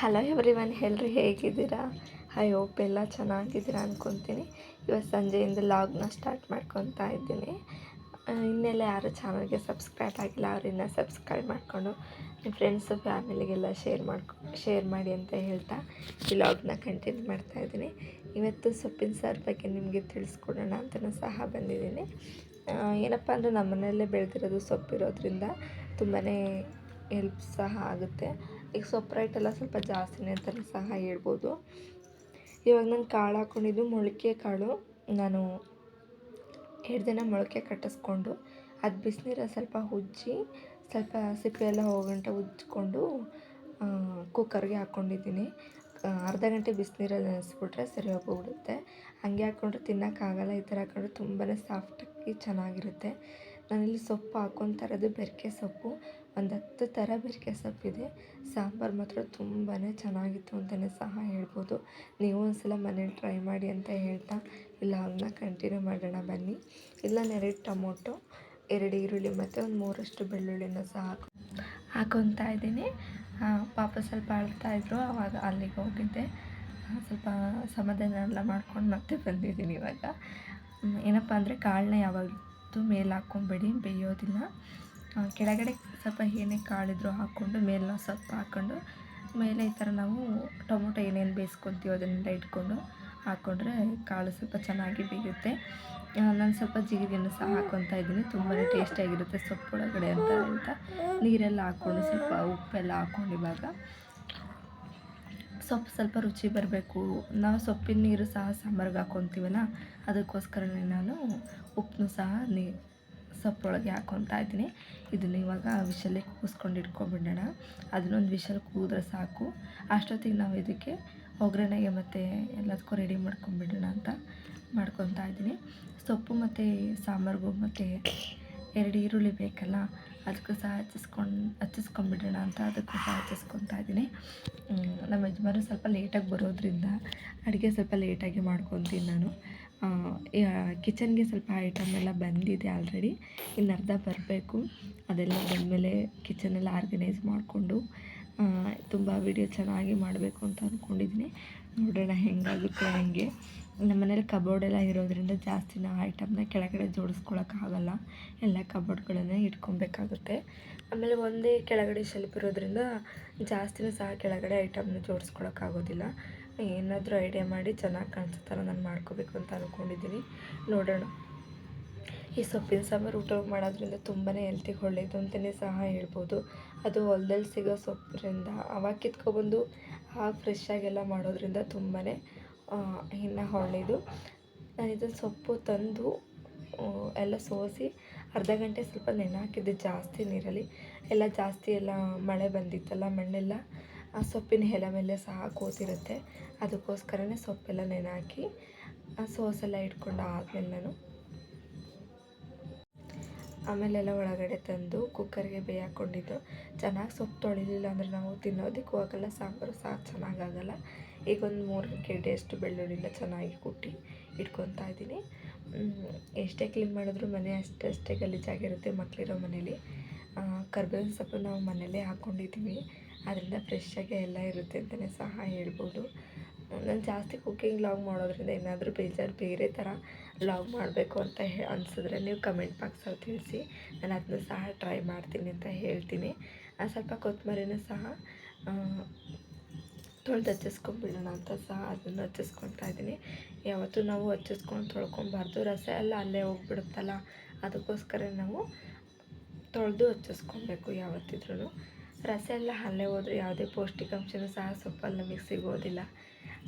Hello every one ಎಲ್ಲರೂ ಹೇಗಿದ್ದೀರಾ? I hope ಎಲ್ಲ ಚೆನ್ನಾಗಿದ್ದೀರಾ ಅಂದ್ಕೊತೀನಿ ಇವತ್ತು ಸಂಜೆಯಿಂದ ಲಾಗ್ನ ಸ್ಟಾರ್ಟ್ ಮಾಡ್ಕೊತಾ ಇದ್ದೀನಿ. ಇನ್ನೆಲ್ಲ ಯಾರು ಚಾನಲ್ಗೆ ಸಬ್ಸ್ಕ್ರೈಬ್ ಆಗಿಲ್ಲ ಅವರಿಂದ ಸಬ್ಸ್ಕ್ರೈಬ್ ಮಾಡಿಕೊಂಡು ನಿಮ್ಮ ಫ್ರೆಂಡ್ಸು ಫ್ಯಾಮಿಲಿಗೆಲ್ಲ ಶೇರ್ ಮಾಡ್ಕೊ ಶೇರ್ ಮಾಡಿ ಅಂತ ಹೇಳ್ತಾ ಈ ಲಾಗ್ನ ಕಂಟಿನ್ಯೂ ಮಾಡ್ತಾ ಇದ್ದೀನಿ. ಇವತ್ತು ಸೊಪ್ಪಿನ ಸಾರು ಬಗ್ಗೆ ನಿಮಗೆ ತಿಳಿಸ್ಕೊಡೋಣ ಅಂತಲೂ ಸಹ ಬಂದಿದ್ದೀನಿ. ಏನಪ್ಪ ಅಂದರೆ ನಮ್ಮನೆಯಲ್ಲೇ ಬೆಳೆದಿರೋದು ಸೊಪ್ಪಿರೋದ್ರಿಂದ ತುಂಬಾ ಹೆಲ್ಪ್ ಸಹ ಆಗುತ್ತೆ. ಈಗ ಸೊಪ್ಪು ರೈಟ್ ಎಲ್ಲ ಸ್ವಲ್ಪ ಜಾಸ್ತಿನೇ ಅಂತಲೂ ಸಹ ಹೇಳ್ಬೋದು. ಇವಾಗ ನಾನು ಕಾಳು ಹಾಕ್ಕೊಂಡಿದ್ದು ಮೊಳಕೆ ಕಾಳು. ನಾನು ಎರಡು ದಿನ ಮೊಳಕೆ ಕಟ್ಟಿಸ್ಕೊಂಡು ಅದು ಬಿಸಿನೀರ ಸ್ವಲ್ಪ ಉಜ್ಜಿ ಸ್ವಲ್ಪ ಸಿಪ್ಪೆ ಎಲ್ಲ ಹೋಗಂಟ ಉಜ್ಜಿಕೊಂಡು ಕುಕ್ಕರ್ಗೆ ಹಾಕ್ಕೊಂಡಿದ್ದೀನಿ ಅರ್ಧ ಗಂಟೆ ಬಿಸಿನೀರಲ್ಲಿ ನೆನೆಸ್ಬಿಟ್ರೆ ಸರಿ ಹೋಗ್ಬಿಡುತ್ತೆ. ಹಂಗೆ ಹಾಕ್ಕೊಂಡ್ರೆ ತಿನ್ನೋಕ್ಕಾಗಲ್ಲ ಈ ಥರ ಹಾಕೊಂಡ್ರೆ ತುಂಬಾ ಸಾಫ್ಟಾಗಿ ಚೆನ್ನಾಗಿರುತ್ತೆ. ನಾನಿಲ್ಲಿ ಸೊಪ್ಪು ಇರೋದು ಬೆರಕೆ ಸೊಪ್ಪು. ಒಂದು ಹತ್ತು ಥರ ಬೆರಕೆ ಸೊಪ್ಪಿದೆ ಸಾಂಬಾರು ಮಾತ್ರ ತುಂಬಾ ಚೆನ್ನಾಗಿತ್ತು ಅಂತಲೇ ಸಹ ಹೇಳ್ಬೋದು. ನೀವು ಒಂದ್ಸಲ ಮನೇಲಿ ಟ್ರೈ ಮಾಡಿ ಅಂತ ಹೇಳ್ತಾ, ಇಲ್ಲ ಅವನ್ನ ಕಂಟಿನ್ಯೂ ಮಾಡೋಣ ಬನ್ನಿ. ಇಲ್ಲ ಎರಡು ಟೊಮೊಟೊ, ಎರಡು ಈರುಳ್ಳಿ ಮತ್ತು ಒಂದು ಮೂರಷ್ಟು ಬೆಳ್ಳುಳ್ಳಿನ ಸಹ ಹಾಕೊ, ಹಾಕೊತಾ ಇದ್ದೀನಿ. ಪಾಪ ಸ್ವಲ್ಪ ಅಳ್ತಾ ಇದ್ರು ಆವಾಗ ಅಲ್ಲಿಗೆ ಹೋಗಿದ್ದೆ. ಸ್ವಲ್ಪ ಸಮಾಧಾನ ಎಲ್ಲ ಮಾಡ್ಕೊಂಡು ಮತ್ತೆ ಬಂದಿದ್ದೀನಿ ಇವಾಗ. ಏನಪ್ಪ ಅಂದರೆ ಕಾಳನ್ನ ಯಾವಾಗಲೂ ಮೇಲೆ ಹಾಕ್ಕೊಂಬೇಡಿ ಬೇಯೋದಿಲ್ಲ. ಕೆಳಗಡೆ ಸ್ವಲ್ಪ ಏನೇ ಕಾಳಿದ್ರು ಹಾಕ್ಕೊಂಡು ಮೇಲೆ ಸ್ವಲ್ಪ ಹಾಕ್ಕೊಂಡು, ಮೇಲೆ ಈ ಥರ ನಾವು ಟೊಮೊಟೊ ಏನೇನು ಬೇಯಿಸ್ಕೊತೀವೋ ಅದನ್ನೆಲ್ಲ ಇಟ್ಕೊಂಡು ಹಾಕ್ಕೊಂಡ್ರೆ ಕಾಳು ಸ್ವಲ್ಪ ಚೆನ್ನಾಗಿ ಬೇಯುತ್ತೆ. ನಾನು ಸ್ವಲ್ಪ ಜೀರಿಗೆನೂ ಸಹ ಹಾಕ್ಕೊತಾ ಇದ್ದೀನಿ. ತುಂಬಾ ಟೇಸ್ಟಿಯಾಗಿರುತ್ತೆ ಸೊಪ್ಪು ಒಳಗಡೆ ಅಂತ ಅಂತ ನೀರೆಲ್ಲ ಹಾಕ್ಕೊಂಡು ಸ್ವಲ್ಪ ಉಪ್ಪೆಲ್ಲ ಹಾಕ್ಕೊಂಡು ಇವಾಗ ಸೊಪ್ಪು ಸ್ವಲ್ಪ ರುಚಿ ಬರಬೇಕು. ನಾವು ಸೊಪ್ಪಿನ ನೀರು ಸಹ ಸಾಂಬಾರ್ಗೆ ಹಾಕ್ಕೊತೀವಲ್ಲ, ಅದಕ್ಕೋಸ್ಕರನೇ ನಾನು ಉಪ್ಪನ್ನು ಸಹ ನೀ ಸೊಪ್ಪೊಳಗೆ ಹಾಕ್ಕೊತಾ ಇದ್ದೀನಿ. ಇದನ್ನ ಇವಾಗ ವಿಷಲ್ಲೇ ಕೂಸ್ಕೊಂಡು ಇಟ್ಕೊಂಡ್ಬಿಡೋಣ. ಅದನ್ನೊಂದು ವಿಷಲ್ ಕೂದ್ರೆ ಸಾಕು. ಅಷ್ಟೊತ್ತಿಗೆ ನಾವು ಇದಕ್ಕೆ ಒಗ್ಗರಣೆಗೆ ಮತ್ತು ಎಲ್ಲದಕ್ಕೂ ರೆಡಿ ಮಾಡ್ಕೊಂಬಿಡೋಣ ಅಂತ ಮಾಡ್ಕೊತಾ ಇದ್ದೀನಿ. ಸೊಪ್ಪು ಮತ್ತು ಸಾಂಬಾರ್ಗೂ ಮತ್ತು ಎರಡು ಈರುಳ್ಳಿ ಬೇಕಲ್ಲ, ಅದಕ್ಕೂ ಸಹ ಹಚ್ಚಿಸ್ಕೊಂಡು ಹಚ್ಚಿಸ್ಕೊಂಬಿಡೋಣ ಅಂತ ಅದಕ್ಕೂ ಸಹ ಹಚ್ಚಿಸ್ಕೊತಾ ಇದ್ದೀನಿ. ನಮ್ಮ ಯಜಮಾನರು ಸ್ವಲ್ಪ ಲೇಟಾಗಿ ಬರೋದ್ರಿಂದ ಅಡುಗೆ ಸ್ವಲ್ಪ ಲೇಟಾಗಿ ಮಾಡ್ಕೊತೀನಿ ನಾನು. ಕಿಚನ್ಗೆ ಸ್ವಲ್ಪ ಐಟಮ್ ಎಲ್ಲ ಬಂದಿದೆ ಆಲ್ರೆಡಿ ಇನ್ನು ಅರ್ಧ ಬರಬೇಕು. ಅದೆಲ್ಲ ಬಂದಮೇಲೆ ಕಿಚನೆಲ್ಲ ಆರ್ಗನೈಸ್ ಮಾಡಿಕೊಂಡು ತುಂಬ ವಿಡಿಯೋ ಚೆನ್ನಾಗಿ ಮಾಡಬೇಕು ಅಂತ ಅಂದ್ಕೊಂಡಿದ್ದೀನಿ ನೋಡೋಣ ಹೆಂಗಾಗುತ್ತೆ ಹೆಂಗೆ. ನಮ್ಮ ಮನೇಲಿ ಕಬೋರ್ಡ್ ಎಲ್ಲ ಇರೋದ್ರಿಂದ ಜಾಸ್ತಿ ನಾವು ಐಟಮ್ನ ಕೆಳಗಡೆ ಜೋಡಿಸ್ಕೊಳಕ್ಕಾಗಲ್ಲ ಎಲ್ಲ ಕಬೋರ್ಡ್ಗಳನ್ನೇ ಇಟ್ಕೊಬೇಕಾಗುತ್ತೆ. ಆಮೇಲೆ ಒಂದೇ ಕೆಳಗಡೆ ಶೆಲ್ಫ್ ಇರೋದ್ರಿಂದ ಜಾಸ್ತಿನೂ ಸಹ ಕೆಳಗಡೆ ಐಟಮ್ನ ಜೋಡಿಸ್ಕೊಳಕ್ಕಾಗೋದಿಲ್ಲ ಏನಾದರೂ ಐಡಿಯಾ ಮಾಡಿ ಚೆನ್ನಾಗಿ ಕಾಣಿಸೋ ನಾನು ಮಾಡ್ಕೋಬೇಕು ಅಂತ ಅಂದ್ಕೊಂಡಿದ್ದೀನಿ ನೋಡೋಣ. ಈ ಸೊಪ್ಪಿನ ಸಾಂಬಾರು ಊಟ ಮಾಡೋದ್ರಿಂದ ತುಂಬಾ ಹೆಲ್ತಿಗೆ ಒಳ್ಳೆಯದು ಅಂತಲೇ ಸಹ ಹೇಳ್ಬೋದು. ಅದು ಹೊಲದಲ್ಲಿ ಸಿಗೋ ಸೊಪ್ಪಿನಿಂದ ಅವಾಗ ಕಿತ್ಕೊಬಂದು ಆ ಫ್ರೆಶ್ಶಾಗೆಲ್ಲ ಮಾಡೋದ್ರಿಂದ ತುಂಬಾ ಇನ್ನು ಒಳ್ಳೆಯದು ನಾನು ಇದನ್ನು ಸೊಪ್ಪು ತಂದು ಎಲ್ಲ ಸೋಸಿ ಅರ್ಧ ಗಂಟೆ ಸ್ವಲ್ಪ ನೆನೆ ಹಾಕಿದ್ದೆ ಜಾಸ್ತಿ ನೀರಲ್ಲಿ. ಎಲ್ಲ ಜಾಸ್ತಿ ಎಲ್ಲ ಮಳೆ ಬಂದಿತ್ತಲ್ಲ ಮಣ್ಣೆಲ್ಲ. ಆ ಸೊಪ್ಪಿನ ಎಲೆ ಮೇಲೆ ಸಹ ಕೂತಿರುತ್ತೆ. ಅದಕ್ಕೋಸ್ಕರನೇ ಸೊಪ್ಪೆಲ್ಲ ನೆನೆ ಹಾಕಿ ಆ ಸೋಸೆಲ್ಲ ಇಟ್ಕೊಂಡು ಆದಮೇಲೆ ನಾನು ಆಮೇಲೆಲ್ಲ ಒಳಗಡೆ ತಂದು ಕುಕ್ಕರ್ಗೆ ಬೇಯಾಕೊಂಡಿದ್ದು. ಚೆನ್ನಾಗಿ ಸೊಪ್ಪು ತೊಳಿಲಿಲ್ಲ ಅಂದರೆ ನಾವು ತಿನ್ನೋದಕ್ಕೂ ಆಗಲ್ಲ, ಸಾಂಬಾರು ಸಹ ಚೆನ್ನಾಗಾಗಲ್ಲ. ಈಗ ಒಂದು ಮೂರು ಅಷ್ಟು ಬೆಳ್ಳುಳ್ಳಿಲ್ಲ ಚೆನ್ನಾಗಿ ಕುಟ್ಟಿ ಇಟ್ಕೊತಾ ಇದ್ದೀನಿ. ಎಷ್ಟೇ ಕ್ಲೀನ್ ಮಾಡಿದ್ರು ಮನೆ ಅಷ್ಟೇ ಗಲೀಜಾಗಿರುತ್ತೆ ಮಕ್ಕಳಿರೋ ಮನೇಲಿ. ಕರ್ಬೇವಿನ ಸೊಪ್ಪು ನಾವು ಮನೇಲೇ ಹಾಕ್ಕೊಂಡಿದ್ದೀವಿ ಅದರಿಂದ ಫ್ರೆಶ್ಶಾಗೆ ಎಲ್ಲ ಇರುತ್ತೆ ಅಂತಲೇ ಸಹ ಹೇಳ್ಬೋದು. ನಾನು ಜಾಸ್ತಿ ಕುಕ್ಕಿಂಗ್ ಲಾಗ್ ಮಾಡೋದ್ರಿಂದ ಏನಾದರೂ ಬೇಜಾರು ಬೇರೆ ಥರ ಲಾಗ್ ಮಾಡಬೇಕು ಅಂತ ಹೇ, ಅನಿಸಿದ್ರೆ ನೀವು ಕಮೆಂಟ್ ಬಾಕ್ಸಲ್ಲಿ ತಿಳಿಸಿ. ನಾನು ಅದನ್ನ ಸಹ ಟ್ರೈ ಮಾಡ್ತೀನಿ ಅಂತ ಹೇಳ್ತೀನಿ. ಸ್ವಲ್ಪ ಕೊತ್ತಂಬರಿನ ಸಹ ತೊಳೆದು ಹಚ್ಚಿಸ್ಕೊಂಡ್ಬಿಡೋಣ ಅಂತ ಸಹ ಅದನ್ನು ಹಚ್ಚಿಸ್ಕೊತಾ ಇದ್ದೀನಿ. ಯಾವತ್ತೂ ನಾವು ಹಚ್ಚಿಸ್ಕೊಂಡು ತೊಳ್ಕೊಬಾರ್ದು ರಸ ಎಲ್ಲ ಅಲ್ಲೇ ಹೋಗ್ಬಿಡುತ್ತಲ್ಲ ಅದಕ್ಕೋಸ್ಕರ ನಾವು ತೊಳೆದು ಹಚ್ಚಿಸ್ಕೊಬೇಕು ಯಾವತ್ತಿದ್ರೂ. ರಸ ಎಲ್ಲ ಅಲ್ಲೇ ಹೋದ್ರೆ ಯಾವುದೇ ಪೌಷ್ಟಿಕಾಂಶನೂ ಸಹ ಸೊಪ್ಪಲ್ಲಿ ನಮಗೆ ಸಿಗೋದಿಲ್ಲ.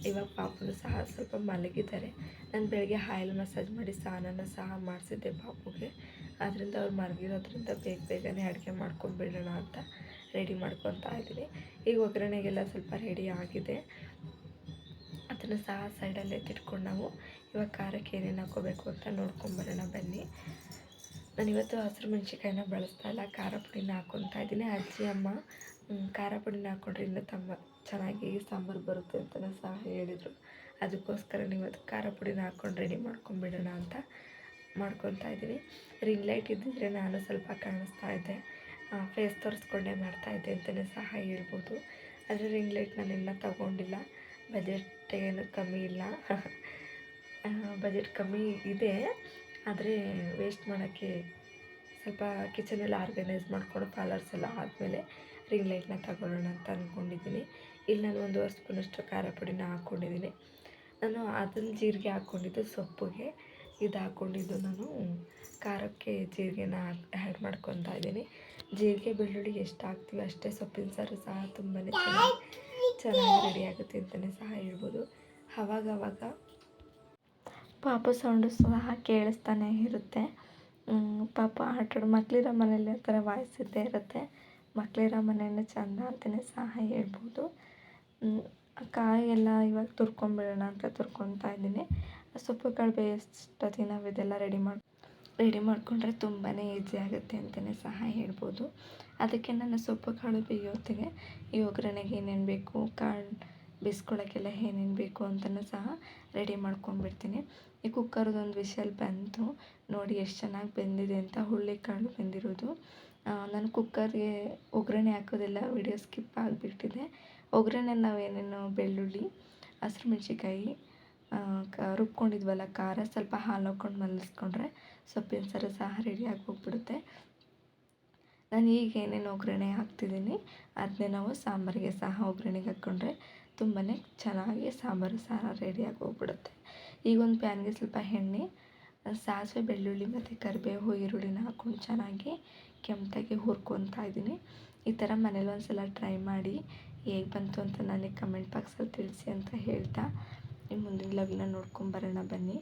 ಇವಾಗ ಪಾಪನು ಸಹ ಸ್ವಲ್ಪ ಮಲಗಿದ್ದಾರೆ. ನಾನು ಬೆಳಗ್ಗೆ ಆಯಿಲ್ ಮಸಾಜ್ ಮಾಡಿ ಸ್ನಾನನ ಸಹ ಮಾಡಿಸಿದ್ದೆ ಪಾಪುಗೆ. ಅದರಿಂದ ಅವ್ರು ಮಲಗಿರೋದ್ರಿಂದ ಬೇಗ ಬೇಗನೆ ಅಡುಗೆ ಮಾಡ್ಕೊಂಡ್ಬಿಡೋಣ ಅಂತ ರೆಡಿ ಮಾಡ್ಕೊತಾ ಇದ್ದೀನಿ. ಈಗ ಒಗ್ಗರಣೆಗೆಲ್ಲ ಸ್ವಲ್ಪ ರೆಡಿ ಆಗಿದೆ. ಅದನ್ನು ಸಹ ಸೈಡಲ್ಲೇ ತಿಟ್ಕೊಂಡು ನಾವು ಇವಾಗ ಖಾರಕ್ಕೆ ಏನೇನು ಹಾಕೋಬೇಕು ಅಂತ ನೋಡ್ಕೊಂಬರೋಣ ಬನ್ನಿ. ನಾನಿವತ್ತು ಹಸಿರು ಮೆಣ್ಸಿಕಾಯಿನ ಬಳಸ್ತಾ ಇಲ್ಲ. ಖಾರ ಪುಡಿನ ಹಾಕ್ಕೊತಾ ಇದ್ದೀನಿ. ಅಜ್ಜಿ, ಅಮ್ಮ ಖಾರ ಪುಡಿನ ಇನ್ನೂ ತಮ್ಮ ಚೆನ್ನಾಗಿ ಸಾಂಬಾರು ಬರುತ್ತೆ ಅಂತಲೂ ಸಹ ಹೇಳಿದರು. ಅದಕ್ಕೋಸ್ಕರ ಇವತ್ತು ಖಾರ ಪುಡಿನ ಹಾಕ್ಕೊಂಡು ರೆಡಿ ಮಾಡ್ಕೊಂಬಿಡೋಣ ಅಂತ ಮಾಡ್ಕೊತಾ ಇದ್ದೀನಿ. ರಿಂಗ್ ಲೈಟ್ ಇದ್ದಿದ್ರೆ ನಾನು ಸ್ವಲ್ಪ ಕಾಣಿಸ್ತಾ ಇದ್ದೆ ಫೇಸ್ ತೋರಿಸ್ಕೊಂಡೇ ಮಾಡ್ತಾಯಿದ್ದೆ ಅಂತಲೇ ಸಹ ಹೇಳ್ಬೋದು. ಆದರೆ ರಿಂಗ್ ಲೈಟ್ ನಾನು ಇನ್ನೂ ತಗೊಂಡಿಲ್ಲ. ಬಜೆಟ್ ಏನು ಕಮ್ಮಿ ಇಲ್ಲ. ಬಜೆಟ್ ಕಮ್ಮಿ ಇದೆ. ಆದರೆ ವೇಸ್ಟ್ ಮಾಡೋಕ್ಕೆ ಸ್ವಲ್ಪ ಕಿಚನೆಲ್ಲ ಆರ್ಗನೈಸ್ ಮಾಡಿಕೊಂಡು ಪಾರ್ಲರ್ಸ್ ಎಲ್ಲ ಆದಮೇಲೆ ರಿಂಗ್ ಲೈಟ್ನ ತಗೊಳ್ಳೋಣ ಅಂತ ಅಂದ್ಕೊಂಡಿದ್ದೀನಿ ಇಲ್ಲಿ ನಾನು ಒಂದೂವರೆ ಸ್ಪೂನಷ್ಟು ಖಾರ ಪುಡಿನ ಹಾಕ್ಕೊಂಡಿದ್ದೀನಿ. ನಾನು ಅದನ್ನು ಜೀರಿಗೆ ಹಾಕ್ಕೊಂಡಿದ್ದು ಸೊಪ್ಪಿಗೆ. ಇದು ಹಾಕ್ಕೊಂಡಿದ್ದು ನಾನು ಖಾರಕ್ಕೆ ಜೀರಿಗೆನ ಆ್ಯಡ್ ಮಾಡ್ಕೊತಾ ಇದ್ದೀನಿ. ಜೀರಿಗೆ ಬೆಳ್ಳುಳ್ಳಿ ಎಷ್ಟು ಹಾಕ್ತೀವಿ ಅಷ್ಟೇ ಸೊಪ್ಪಿನ ಸಾರು ಸಹ ತುಂಬಾ ಚೆನ್ನಾಗಿ ಚೆನ್ನಾಗಿ ರೆಡಿ ಆಗುತ್ತೆ ಅಂತಲೇ ಸಹ ಹೇಳ್ಬೋದು. ಅವಾಗವಾಗ ಪಾಪು ಸೌಂಡು ಸಹ ಕೇಳಿಸ್ತಾನೆ ಇರುತ್ತೆ. ಪಾಪ ಆಟಾಡೋ ಮಕ್ಕಳಿರೋ ಮನೇಲಿ ಆ ಥರ ವಾಯ್ಸ್ ಇದ್ದೇ ಇರುತ್ತೆ. ಮಕ್ಕಳಿರೋ ಮನೆಯೇ ಚೆಂದ ಅಂತಲೇ ಸಹ ಹೇಳ್ಬೋದು. ಕಾಯಿ ಎಲ್ಲ ಇವಾಗ ತುರ್ಕೊಂಬಿಡೋಣ ಅಂತ ತುರ್ಕೊತಾ ಇದ್ದೀನಿ. ಸೊಪ್ಪುಗಳು ಬೇಯಿಸೋಷ್ಟೊತ್ತಿಗೆ ನಾವು ಇದೆಲ್ಲ ರೆಡಿ ಮಾಡಿ, ರೆಡಿ ಮಾಡಿಕೊಂಡ್ರೆ ತುಂಬಾ ಈಸಿ ಆಗುತ್ತೆ ಅಂತಲೇ ಸಹ ಹೇಳ್ಬೋದು. ಅದಕ್ಕೆ ನಾನು ಸೊಪ್ಪು ಕಾಳು ಬೇಯೋತ್ತಿಗೆ ಈ ಒಗ್ಗರಣೆಗೆ ಏನೇನು ಬೇಕು, ಕಾಳು ಬೇಯಿಸ್ಕೊಳ್ಳೋಕ್ಕೆಲ್ಲ ಏನೇನು ಬೇಕು ಅಂತಲೂ ಸಹ ರೆಡಿ ಮಾಡ್ಕೊಂಡ್ಬಿಡ್ತೀನಿ. ಈ ಕುಕ್ಕರ್ದೊಂದು ವಿಷಲ್ ಬಂತು. ನೋಡಿ ಎಷ್ಟು ಚೆನ್ನಾಗಿ ಬೆಂದಿದೆ ಅಂತ ಹುಳ್ಳಿಕಾಳು ಬೆಂದಿರೋದು. ನಾನು ಕುಕ್ಕರ್ಗೆ ಒಗ್ಗರಣೆ ಹಾಕೋದೆಲ್ಲ, ವಿಡಿಯೋ ಸ್ಕಿಪ್ ಆಗಿಬಿಟ್ಟಿದೆ. ಒಗ್ಗರಣೆ ಏನೇನು ಬೆಳ್ಳುಳ್ಳಿ, ಹಸಿರು ಮೆಣ್ಸಿನ್ಕಾಯಿ ಕ, ರುಬ್ಕೊಂಡಿದ್ವಲ್ಲ ಖಾರ, ಸ್ವಲ್ಪ ಹಾಲು ಹಾಕ್ಕೊಂಡು ಮಲಗಿಸ್ಕೊಂಡ್ರೆ ಸೊಪ್ಪಿನ ಸಾರು ಸಹ ರೆಡಿಯಾಗಿ ಹೋಗ್ಬಿಡುತ್ತೆ. ನಾನು ಈಗ ಏನೇನು ಒಗ್ಗರಣೆ ಹಾಕ್ತಿದ್ದೀನಿ ಅದನ್ನೇ ನಾವು ಸಾಂಬಾರಿಗೆ ಸಹ ಒಗ್ಗರಣೆಗೆ ಹಾಕ್ಕೊಂಡ್ರೆ ತುಂಬಾ ಚೆನ್ನಾಗಿ ಸಾಂಬಾರು, ಸಾರ ರೆಡಿಯಾಗಿ ಹೋಗ್ಬಿಡುತ್ತೆ. ಈಗ ಒಂದು ಪ್ಯಾನ್ಗೆ ಸ್ವಲ್ಪ ಎಣ್ಣೆ ಸಾಸಿವೆ, ಬೆಳ್ಳುಳ್ಳಿ ಮತ್ತು ಕರಿಬೇವು, ಈರುಳ್ಳಿನ ಹಾಕ್ಕೊಂಡು ಚೆನ್ನಾಗಿ ಕೆಂಪಗೆ ಹುರ್ಕೊತಾ ಇದ್ದೀನಿ. ಈ ಥರ ಮನೇಲಿ ಒಂದು ಸಲ ಟ್ರೈ ಮಾಡಿ ಹೇಗೆ ಬಂತು ಅಂತ ನನಗೆ ಕಮೆಂಟ್ ಬಾಕ್ಸಲ್ಲಿ ತಿಳಿಸಿ ಅಂತ ಹೇಳ್ತಾ ನಿಮ್ಮ ಮುಂದಿನ ಲಗ್ನ ನೋಡ್ಕೊಂಬರೋಣ ಬನ್ನಿ.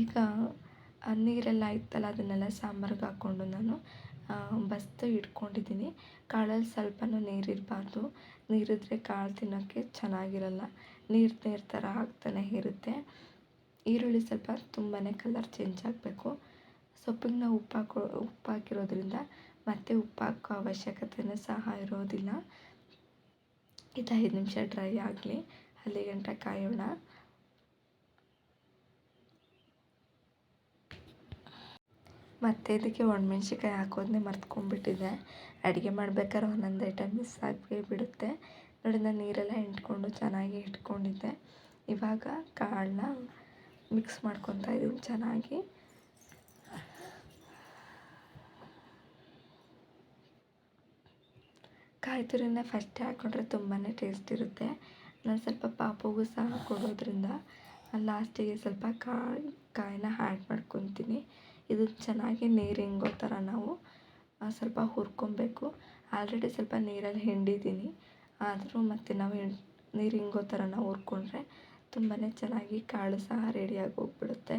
ಈಗ ನೀರೆಲ್ಲ ಇತ್ತಲ್ಲ ಅದನ್ನೆಲ್ಲ ಸಾಂಬಾರ್ಗೆ ಹಾಕ್ಕೊಂಡು ನಾನು ಬಸ್ತು ಇಟ್ಕೊಂಡಿದ್ದೀನಿ. ಕಾಳಲ್ಲಿ ಸ್ವಲ್ಪನೂ ನೀರಿರಬಾರ್ದು. ನೀರಿದ್ದರೆ ಕಾಳು ತಿನ್ನೋಕ್ಕೆ ಚೆನ್ನಾಗಿರಲ್ಲ. ನೀರು ನೀರು ಥರ ಆಗ್ತಾನೆ ಇರುತ್ತೆ. ಈರುಳ್ಳಿ ಸ್ವಲ್ಪ ತುಂಬಾ ಕಲರ್ ಚೇಂಜ್ ಆಗಬೇಕು. ಸೊಪ್ಪಿಗೆ ನಾವು ಉಪ್ಪು ಹಾಕೋ, ಉಪ್ಪು ಹಾಕಿರೋದ್ರಿಂದ ಮತ್ತೆ ಉಪ್ಪು ಹಾಕೋ ಅವಶ್ಯಕತೆಯೂ ಸಹ ಇರೋದಿಲ್ಲ. ಇದು ಐದು ನಿಮಿಷ ಡ್ರೈ ಆಗಲಿ. ಅಲ್ಲಿ ಗಂಟ ಕಾಯೋಣ. ಮತ್ತು ಇದಕ್ಕೆ ಒಣಮೆಣ್ಸಿಕಾಯಿ ಹಾಕೋದನ್ನೇ ಮರ್ತ್ಕೊಂಡ್ಬಿಟ್ಟಿದ್ದೆ ಅಡುಗೆ ಮಾಡ್ಬೇಕಾದ್ರೆ ಒಂದೊಂದು ಐಟಮ್ ಮಿಸ್ ಆಗೇ ಬಿಡುತ್ತೆ. ನೋಡಿ, ನಾನು ನೀರೆಲ್ಲ ಹಿಂಡ್ಕೊಂಡು ಚೆನ್ನಾಗಿ ಇಟ್ಕೊಂಡಿದ್ದೆ. ಇವಾಗ ಕಾಳನ್ನ ಮಿಕ್ಸ್ ಮಾಡ್ಕೊತಾ ಇದ್ದೀನಿ ಚೆನ್ನಾಗಿ. ಕಾಯಿ ತುರಿನ ಫಸ್ಟೇ ಹಾಕ್ಕೊಂಡ್ರೆ ತುಂಬಾ ಟೇಸ್ಟ್ ಇರುತ್ತೆ. ನಾನು ಸ್ವಲ್ಪ ಪಾಪುಗೂ ಸಹ ಕೊಡೋದ್ರಿಂದ ಲಾಸ್ಟಿಗೆ ಸ್ವಲ್ಪ ಕಾಯಿ ಕಾಯಿನ ಆ್ಯಡ್ ಮಾಡ್ಕೊತೀನಿ. ಇದು ಚೆನ್ನಾಗಿ ನೀರು ಇಂಗೋ ಥರ ನಾವು ಸ್ವಲ್ಪ ಹುರ್ಕೊಬೇಕು. ಆಲ್ರೆಡಿ ಸ್ವಲ್ಪ ನೀರಲ್ಲಿ ಹಿಂಡಿದ್ದೀನಿ. ಆದರೂ ಮತ್ತು ನಾವು ನೀರು ಇಂಗೋ ಥರ ನಾವು ಹುರ್ಕೊಂಡ್ರೆ ತುಂಬಾ ಚೆನ್ನಾಗಿ ಕಾಳು ಸಹ ರೆಡಿಯಾಗಿ ಹೋಗ್ಬಿಡುತ್ತೆ.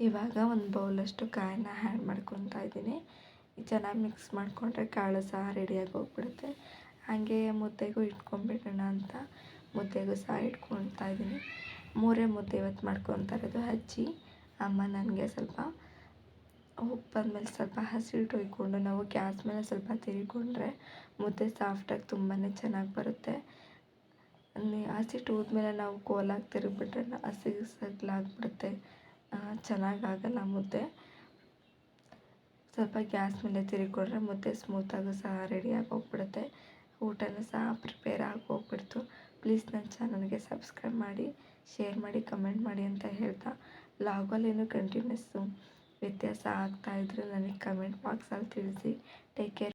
ಇವಾಗ ಒಂದು ಬೌಲಷ್ಟು ಕಾಯನ್ನ ಹ್ಯಾಡ್ ಮಾಡ್ಕೊತಾ ಇದ್ದೀನಿ. ಚೆನ್ನಾಗಿ ಮಿಕ್ಸ್ ಮಾಡಿಕೊಂಡ್ರೆ ಕಾಳು ಸಹ ರೆಡಿಯಾಗಿ ಹೋಗ್ಬಿಡುತ್ತೆ. ಹಾಗೆ ಮುದ್ದೆಗೂ ಇಟ್ಕೊಂಡ್ಬಿಡೋಣ ಅಂತ ಮುದ್ದೆಗೂ ಸಹ ಇಟ್ಕೊತಾ ಇದ್ದೀನಿ. ಮೂರೇ ಮುದ್ದೆ ಇವತ್ತು ಮಾಡ್ಕೊತಾ ಇರೋದು, ಅಜ್ಜಿ. ಅಮ್ಮ ನನಗೆ ಸ್ವಲ್ಪ ಉಪ್ಪು ಬಂದಮೇಲೆ ಸ್ವಲ್ಪ ಹಸಿಟ್ಟು ಹೊಯ್ಕೊಂಡು ನಾವು ಗ್ಯಾಸ್ ಮೇಲೆ ಸ್ವಲ್ಪ ತಿರ್ಕೊಂಡ್ರೆ ಮುದ್ದೆ ಸಾಫ್ಟಾಗಿ ತುಂಬಾ ಚೆನ್ನಾಗಿ ಬರುತ್ತೆ. ಹಸಿಟ್ಟು ಹೋದ್ಮೇಲೆ ನಾವು ಕೋಲಾಗಿ ತಿರುಗಿಬಿಟ್ರೆ ಹಸಿ ಸಗ್ಲಾಗ್ಬಿಡುತ್ತೆ ಚೆನ್ನಾಗಾಗಲ್ಲ ಮುದ್ದೆ. ಸ್ವಲ್ಪ ಗ್ಯಾಸ್ ಮೇಲೆ ತಿರುಗಿಕೊಂಡ್ರೆ ಮುದ್ದೆ ಸ್ಮೂತಾಗೂ ಸಹ ರೆಡಿಯಾಗಿ ಹೋಗ್ಬಿಡುತ್ತೆ. ಊಟನೂ ಸಹ ಪ್ರಿಪೇರ್ ಆಗಿ ಹೋಗ್ಬಿಡ್ತು. ಪ್ಲೀಸ್ ನನ್ನ ಚಾನಲ್ಗೆ ಸಬ್ಸ್ಕ್ರೈಬ್ ಮಾಡಿ ಶೇರ್ ಮಾಡಿ ಕಮೆಂಟ್ ಮಾಡಿ ಅಂತ ಹೇಳ್ತಾ ಲಾಗಲ್ಲೇನು ಕಂಟಿನ್ಯೂಸ್ಸು ವ್ಯತ್ಯಾಸ ಆಗ್ತಾಯಿದ್ರೆ ನನಗೆ ಕಮೆಂಟ್ ಬಾಕ್ಸಲ್ಲಿ ತಿಳಿಸಿ. Take care